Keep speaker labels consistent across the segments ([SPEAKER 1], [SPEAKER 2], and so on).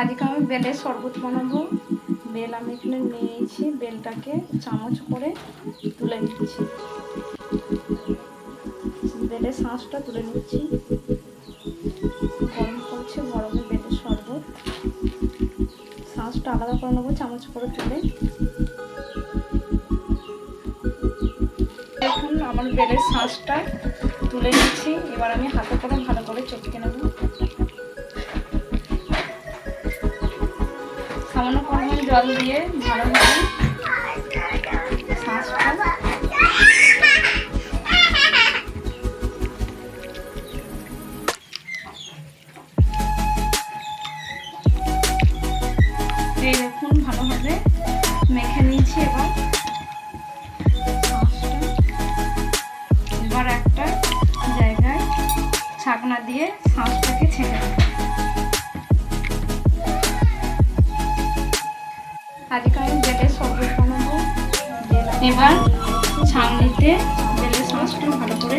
[SPEAKER 1] আজকে আমি বেলের শরবত বানাবো। বেল আমি এখানে নিয়েছি, বেলটাকে চামচ করে তুলে নিচ্ছি। বেলের শাঁসটা তুলে নিচ্ছি। গরম করছে, গরমে বেলের শরবত। শাঁসটা আলাদা করে নেব, চামচ করে তুলে। এখন আমার বেলের শাঁসটা তুলে নিচ্ছি। এবার আমি হাতে করে ভালো করে চটকে নেব। সামান্য পরিমাণ জল দিয়ে শাঁসটা এই দেখুন, ভালোভাবে মেখে নিয়েছি এবার। দিয়ে সসটাকে ছেঁকে দেবো আজকে আমি বেলের সবজি বানাবো, এবার ছামনিতে বেলের সসটা ভালো করে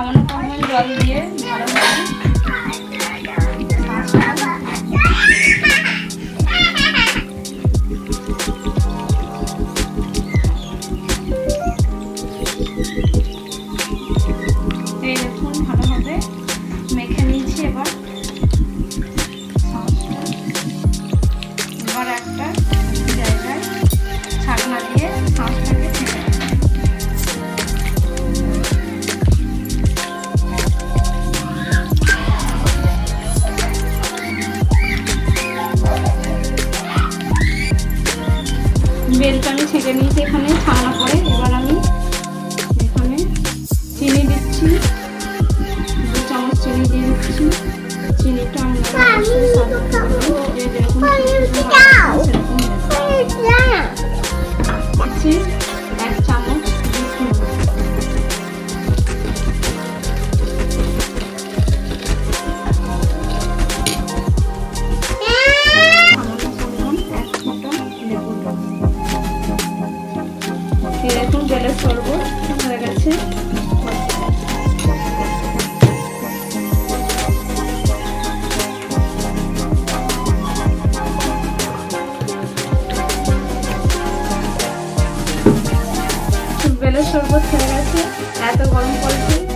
[SPEAKER 1] সামান্য পরিমাণ জল দিয়ে ভালো এই দেখুন ভালোভাবে মেখে বেলের শরবত খেয়ে গেছে এত গরম পড়েছে।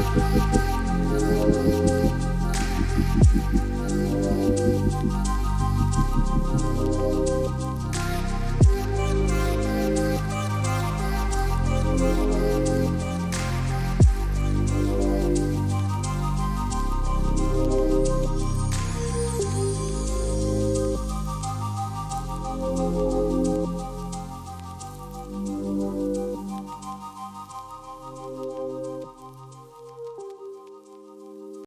[SPEAKER 1] Thank you.